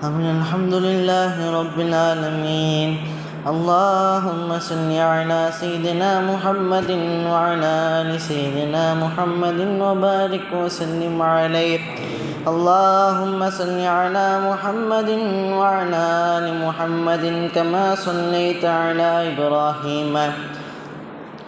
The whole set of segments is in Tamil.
الحمد لله رب العالمين. اللهم صل على سيدنا محمد وعلى آل سيدنا محمد وبارك وسلم عليه. اللهم صل على محمد وعلى آل محمد كما صليت على إبراهيم.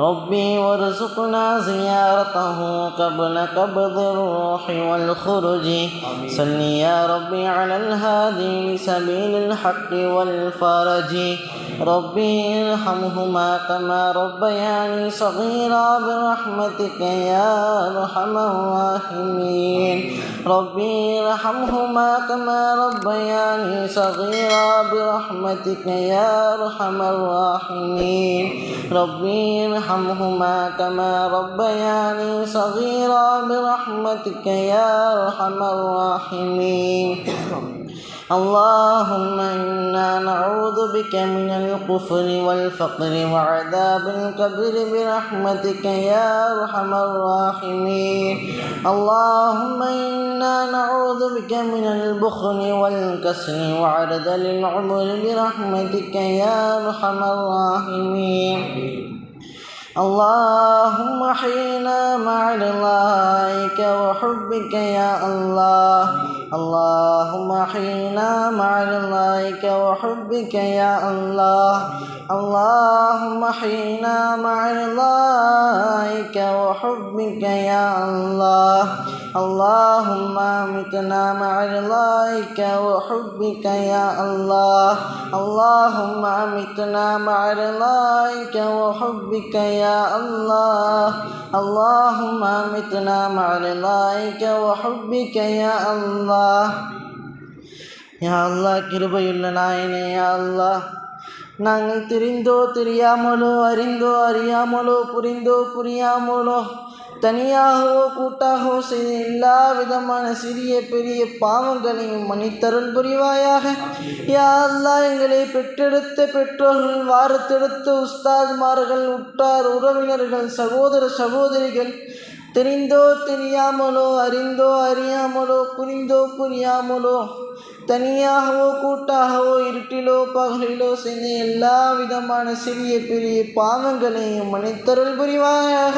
ربي وارزقنا زيارته قبل قبض الروح والخروج. صل يا ربي على الهادي لسبيل الحق والفرج. ربي ارحمهما كما ربياني صغيرا برحمتك يا أرحم الراحمين. ربي ارحمهما كما ربياني صغيرا برحمتك يا أرحم الراحمين. ربي ارحمهما كما ربياني صغيرا برحمتك يا أرحم الراحمين. اللهم إنا نعوذ بك من الكفر والفقر وعذاب القبر برحمتك يا أرحم الراحمين. اللهم إنا نعوذ بك من البخل والكسل وعرض للعمر برحمتك يا أرحم الراحمين. اللهم احينا مع رضاك وحبك يا الله. اللهم احينا مع رضاك وحبك يا الله. اللهم احينا مع رضاك وحبك يا الله. اللهم امتنا مع رضاك وحبك يا الله. اللهم امتنا مع رضاك وحبك يا الله. اللهم امتنا مع رضاك وحبك يا الله. யா அல்லாஹ் கிருபையுள்ள நாயனே யா அல்லாஹ். நாங்கள் தெரிந்தோ தெரியாமலோ அறிந்தோ அறியாமலோ புரிந்தோ புரியாமலோ தனியாகவோ கூட்டாகவோ செய்த எல்லா விதமான சிறிய பெரிய பாவங்களையும் மன்னித்தருள் புரிவாயாக. யா எங்களை பெற்றெடுத்த பெற்றோர்கள் வாரத்தெடுத்த உஸ்தாத்மார்கள் உற்றார் உறவினர்கள் சகோதர சகோதரிகள் தெரிந்தோ தெரியாமலோ அறிந்தோ அறியாமலோ புரிந்தோ புரியாமலோ தனியாகவோ கூட்டாகவோ இருட்டிலோ பகலிலோ செய்த எல்லா விதமான சிறிய பெரிய பாவங்களையும் மனித்தருள் புரிவாயாக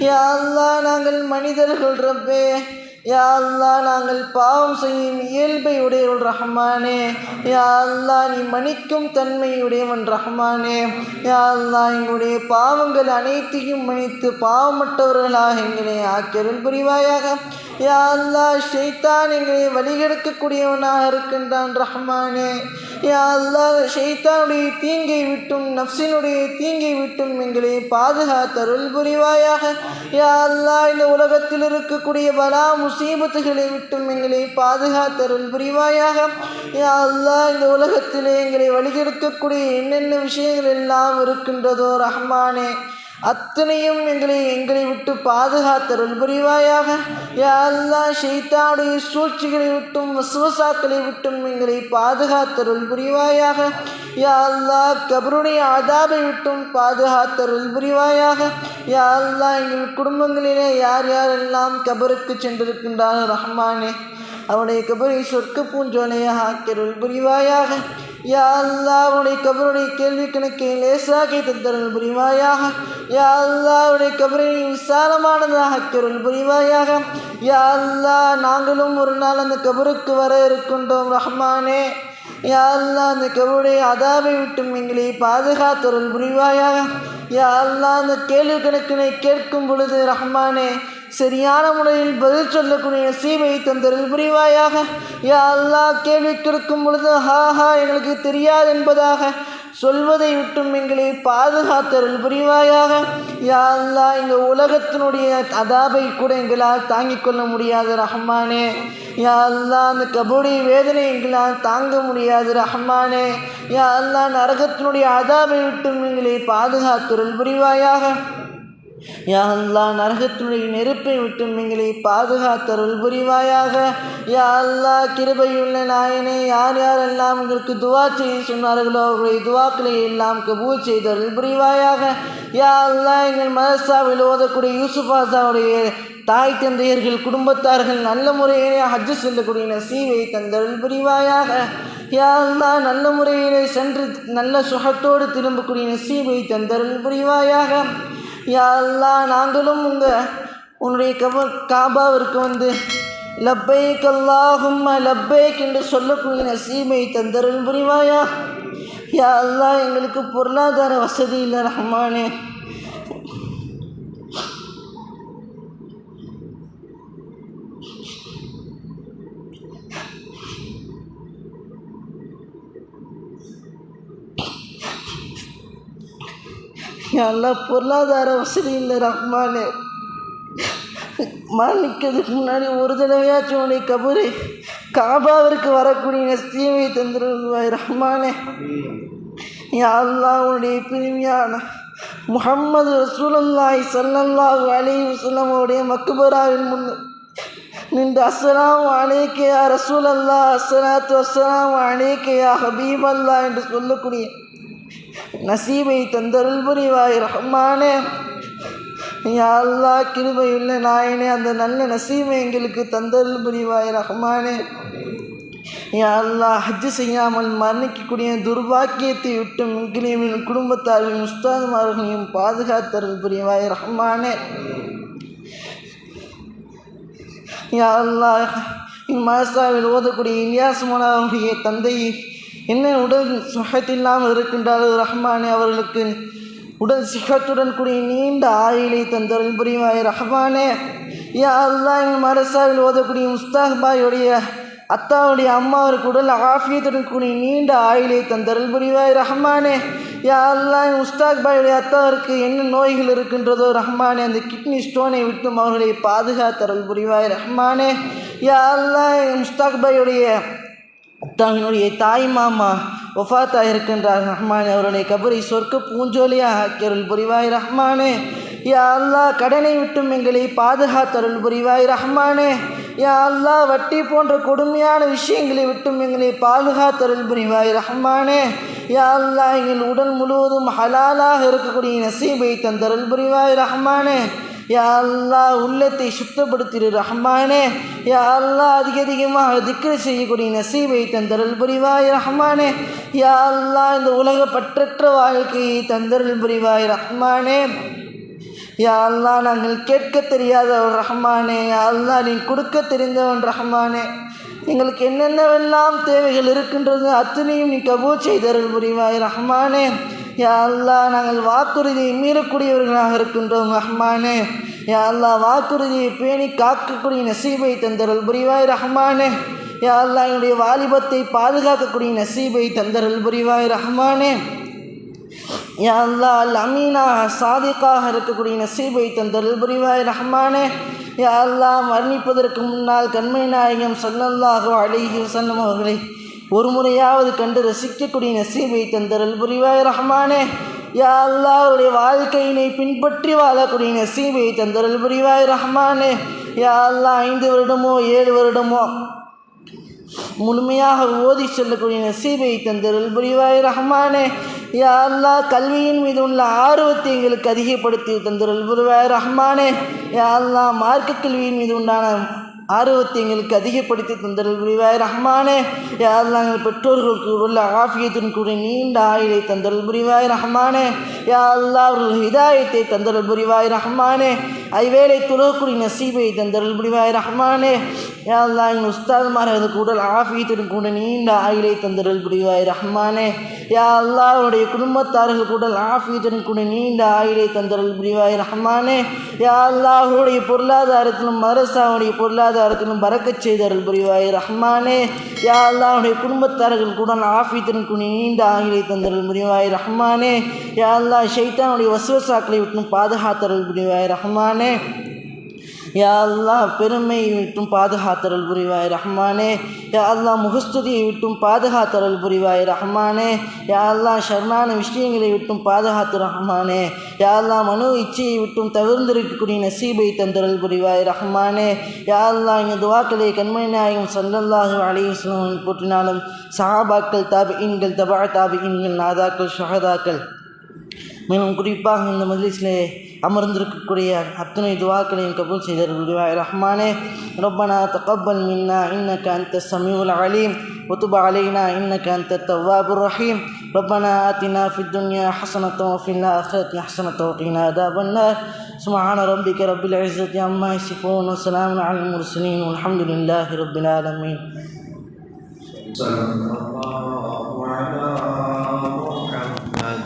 யாரெல்லாம் நாங்கள் மனிதர்கள் ரப்பே. யா அல்லா நாங்கள் பாவம் செய்யும் இயல்பை உடையவன் ரஹ்மானே. யா அல்லா நீ மன்னிக்கும் தன்மையுடையவன் ரஹ்மானே. யா அல்லா எங்களுடைய பாவங்கள் அனைத்தையும் மன்னித்து பாவமற்றவர்களாக எங்களை ஆக்கியருள் புரிவாயாக. யா அல்லா ஷெய்தான் எங்களை வழிகெடுக்கக்கூடியவனாக இருக்கின்றான் ரஹ்மானே. யா அல்லா ஷெய்தானுடைய தீங்கை விட்டும் நப்சினுடைய தீங்கை விட்டும் எங்களை பாதுகாத்தருள் புரிவாயாக. யா அல்லா இந்த உலகத்தில் இருக்கக்கூடிய பலா முசீபத்துகளை விட்டும் எங்களை பாதுகாத்தருள் புரிவாயாக. யா அல்லா இந்த உலகத்திலே எங்களை வழிகெடுக்கக்கூடிய என்னென்ன விஷயங்கள் எல்லாம் இருக்கின்றதோ ரஹ்மானே அத்தனையும் எங்களை எங்களை விட்டு பாதுகாத்தருள் புரிவாயாக. யா அல்லா ஷெய்தாவுடைய சூழ்ச்சிகளை விட்டும் வசுவசாக்களை விட்டும் எங்களை பாதுகாத்தருள் புரிவாயாக. யா அல்லா கபருடைய ஆதாபை விட்டும் பாதுகாத்தருள் புரிவாயாக. யா அல்லா எங்கள் குடும்பங்களிலே யார் யாரெல்லாம் கபருக்கு சென்றிருக்கின்றார்கள் ரஹ்மானே. அவனுடைய கபரை சொர்க்க பூஞ்சோலையாக ஆக்கியருள் புரிவாயாக. யா அல்லா அவனுடைய கபருடைய கேள்வி கணக்கை லேசாக்கி தந்தருள் புரிவாயாக. யா அல்லா அவனுடைய கபரை விசாலமானதாக ஆக்கியருள் புரிவாயாக. யா அல்லா நாங்களும் ஒரு நாள் அந்த கபருக்கு வர இருக்கின்றோம் ரஹ்மானே. யா அல்லா அந்த கபருடைய அதாவை விட்டும் எங்களை பாதுகாத்தருள் புரிவாயாக. யா அல்லா அந்த கேள்வி கணக்கினை கேட்கும் பொழுது ரஹ்மானே சரியான முறையில் பதில் சொல்லக்கூடிய சீவை தந்தரில் புரிவாயாக. யா அல்லாஹ் கேள்வி கேட்கும் பொழுது ஹா ஹா எங்களுக்கு தெரியாது என்பதாக சொல்வதை விட்டும் எங்களை பாதுகாத்தருள் புரிவாயாக. யாழ்லா இந்த உலகத்தினுடைய அதாபை கூட எங்களால் தாங்கிக் கொள்ள முடியாது ரஹ்மானே. யா அந்த கபடி வேதனை எங்களால் தாங்க முடியாது ரஹ்மானே. யா நரகத்தினுடைய அதாபை விட்டும் எங்களை பாதுகாத்தருள் புரிவாயாக. யா அல்லா நரகத்தினுடைய நெருப்பை விட்டு எங்களை பாதுகாத்தருள் புரிவாயாக. யா அல்லா கிருபையுள்ள நாயனே யார் யாரெல்லாம் எங்களுக்கு துவா செய்ய சொன்னார்களோ அவர்களுடைய துவாக்களை எல்லாம் கபூல் செய்தருள் புரிவாயாக. யா அல்லா எங்கள் மதசாவில் ஓதக்கூடிய யூசுஃபாசாவுடைய தாய் தந்தையர்கள் குடும்பத்தார்கள் நல்ல முறையிலே ஹஜ்ஜு செல்லக்கூடிய நசீவை தந்தருள் புரிவாயாக. யா அல்லா நல்ல முறையிலே சென்று நல்ல சுகத்தோடு திரும்பக்கூடிய நசீவை தந்தருள் புரிவாயாக. யா நாங்களும் உங்கள் உன்னுடைய கப காபாவிற்கு வந்து லப்பைக் அல்லாஹும் லப்பைக் என்று சொல்லக்கூடிய நசீமை தந்தருள் புரிவாயா? யா அல்லா எங்களுக்கு பொருளாதார வசதி இல்லை ரஹ்மானே. எல்லாம் பொருளாதார வசதி இல்லை ரஹ்மானே. மரணிக்கிறதுக்கு முன்னாடி ஒரு தடவையாச்சும் உடைய கபரு காபாவிற்கு வரக்கூடிய நஸ்தீமை தந்துருவாய் ரஹ்மானே. யா உன்னுடைய பிரிமையான முகம்மது ரசூலல்லாஹி ஸல்லல்லாஹு அலைஹி வஸல்லம் மக்குபராவின் மக்பராவின் முன் நின்று அஸ்ஸலாமு அணைக்கையா ரசூல் ரசூலல்லாஹ் அஸ்ஸலாத்து வஸ்ஸலாமு அலைக்க யா ஹபீபல்லாஹ் என்று சொல்லக்கூடிய நசீபை தந்தருள் புரிவாய் ரஹ்மானே. யா அல்லாஹ் கிருபையுள்ள நாயனே அந்த நல்ல நசீமை எங்களுக்கு தந்தருள் புரிவாய் ரஹ்மானே. யா அல்லாஹ் ஹஜ்ஜு செய்யாமல் மரணிக்கக்கூடிய துர்பாக்கியத்தை விட்டு எங்களையும் குடும்பத்தாரையும் உஸ்தாதுமார்களையும் பாதுகாத்தருள் புரிவாய் ரஹ்மானே. யா அல்லாஹ் மாசாவில் ஓதக்கூடிய இலியாஸ் மோனாவுடைய தந்தை என்ன உடல் சுகத்தில்லாமல் இருக்கின்றார் ரஹ்மானே அவர்களுக்கு உடல் சுகத்துடன் கூடிய நீண்ட ஆயிலை தந்தருள் புரிவாய் ரஹ்மானே. யா அல்லாஹ் எங்கள் மரசாவில் ஓதக்கூடிய முஸ்தாக் பாயுடைய அத்தாவுடைய அம்மாவிற்கு உடல் ஆஃபியத்துடன் கூடிய நீண்ட ஆயிலை தந்தருள் புரிவாய் ரஹ்மானே. யா அல்லாஹ் என் பாயுடைய அத்தாவிற்கு என்ன நோய்கள் இருக்கின்றதோ ரஹ்மானே அந்த கிட்னி ஸ்டோனை விட்டும் அவர்களை பாதுகாத்தருள் புரிவாய் ரஹ்மானே. யா அல்லாஹ் என் முஸ்தாக் பாயுடைய அத்தாவினுடைய தாய் மாமா ஒஃபாத்தா இருக்கின்றார். ரஹ்மானே அவருடைய கபரை சொர்க்க பூஞ்சோலியாக ஆக்கியருள் புரிவாய் ரஹ்மானே. யா அல்லாஹ் கடனை விட்டும் எங்களை பாதுகாத்தருள் புரிவாய் ரஹ்மானே. யா அல்லாஹ் வட்டி போன்ற கொடுமையான விஷயங்களை விட்டும் எங்களை பாதுகாத்தருள் புரிவாய் ரஹ்மானே. யா அல்லாஹ் எங்கள் உடல் முழுவதும் ஹலாலாக இருக்கக்கூடிய நசீபை தந்தருள் புரிவாய் ரஹ்மானே. யா உள்ளத்தை சுத்தப்படுத்திரு ரஹ்மானே. யா அல்லாஹ் அதிக அதிகமாக திக்ரு செய்யக்கூடிய நசீபை தந்தருள் புரிவாய் ரஹ்மானே. யா இந்த உலக பற்றற்ற வாழ்க்கையை தந்தருள் புரிவாய் ரஹ்மானே. யா நாங்கள் கேட்க தெரியாதவன் ரஹ்மானே. யா அல்லாஹ் நீ கொடுக்க தெரிந்தவன் ரஹ்மானே. எங்களுக்கு என்னென்னவெல்லாம் தேவைகள் இருக்கின்றது அத்தனையும் நீ கபூ செய்தருள் புரிவாய் ரஹ்மானே. யா நாங்கள் வாக்குறுதியை மீறக்கூடியவர்களாக இருக்கின்றோம் ரஹ்மானே. யா அல்லா வாக்குறுதியை பேணி காக்கக்கூடிய நசீபை தந்தருள் புரிவாய் ரஹ்மானே. யா அல்லா என்னுடைய வாலிபத்தை பாதுகாக்கக்கூடிய நசீபை தந்தருள் புரிவாய் ரஹ்மானே. யா அல்லா அல் அமீனா சாதிக்காக இருக்கக்கூடிய நசீபை தந்தருள் புரிவாய் ரஹ்மானே. யா அல்லா மரணிப்பதற்கு முன்னால் கண்மை நாயகம் சல்லல்லாஹு அலைஹி வஸல்லம் அவர்களை ஒரு முறையாவது கண்டு ரசிக்கக்கூடிய நசீபை தந்தரல் புரிவாய் ரஹ்மானே. யா அல்லா அவருடைய வாழ்க்கையினை பின்பற்றி வாழக்கூடிய நசீபை தந்தரல் புரிவாய் ரஹ்மானே. யா அல்லா ஐந்து வருடமோ ஏழு வருடமோ முழுமையாக ஓதி சொல்லக்கூடிய நசீபை தந்தருள் புரிவாய் ரஹ்மானே. யா அல்லாஹ் கல்வியின் மீது உள்ள ஆர்வத்தை எங்களுக்கு அதிகப்படுத்தி தந்தருள் புரிவாய் ரஹ்மானே. யா அல்லா மார்க்க கல்வியின் மீது உண்டான ஆர்வத்தை எங்களுக்கு அதிகப்படுத்தி தந்தருள் புரிவாய். ரஹ்மானே யாரெல்லாம் எங்கள் பெற்றோர்களுக்கு உள்ள ஆஃபியத்தின் கூட நீண்ட ஆயுளை தந்தல் புரிவாய். ரஹ்மானே யா அவர்கள் ஹிதாயத்தை தந்தருள் புரிவாய் ரஹ்மானே ஐவேளை துலகக்கூடிய நசீபை தந்தருள் புரிவாய் ரஹ்மானே யா அல்லாஹ் எங்கள் உஸ்தாதுமார்களுக்கு உடல் ஆஃபியத்தின் கூட நீண்ட ஆயிலை தந்தருள் புரிவாய் ரஹ்மானே யா அல்லாஹ் அவருடைய குடும்பத்தார்களுக்கு உடல் கூட நீண்ட ஆயிலை தந்தருள் புரிவாய் ரஹ்மானே யா அவருடைய பொருளாதாரத்திலும் மரசாவுடைய பொருளாதாரத்திலும் பறக்கச் செய்தருள் புரிவாய் ரஹ்மானே யா அல்லாஹ் அவருடைய குடும்பத்தார்களுக்கு உடல் கூட நீண்ட ஆயிலை தந்தருள் புரிவாய் ரஹ்மானே யா அல்லாஹ் ஷைத்தானுடைய வசுவசாக்களை விட்டும் பாதுகாத்தரல் புரிவாய் ரஹ்மானே. யா அல்லா பெருமையை விட்டும் பாதுகாத்தரல் புரிவாய் ரஹ்மானே. யா அல்லா முகஸ்துதியை விட்டும் பாதுகாத்தரல் புரிவாய் ரஹ்மானே. யா அல்லா ஷர்னான விஷயங்களை விட்டும் பாதுகாத்து ரஹ்மானே. யா அல்லா மனு இச்சையை விட்டும் தவிர்ந்திருக்கக்கூடிய நசீபை தந்தரல் புரிவாய் ரஹ்மானே. யா அல்லா இந்த துவாக்களை கண்மணி நாயகம் சல்லல்லாஹு அலைஹி போற்றினாலும் சஹாபாக்கள் தாபியின்கள் தபா தாபியின்கள் நாதாக்கள் ஷஹதாக்கள் மேலும் குறிப்பாக இந்த மஜ்லிஸிலே அமர்ந்திருக்கக்கூடிய அத்தனை துவாக்களையும் கபூல் செய்தருள்வாய் ரஹ்மானே ربنا تقبل منا إنك أنت السميع العليم وتب علينا إنك أنت التواب الرحيم ربنا آتنا في الدنيا حسنة وفي الآخرة حسنة وقنا عذاب النار سبحان ربك رب العزة عما يصفون وسلام على المرسلين والحمد لله رب العالمين صلى الله على محمد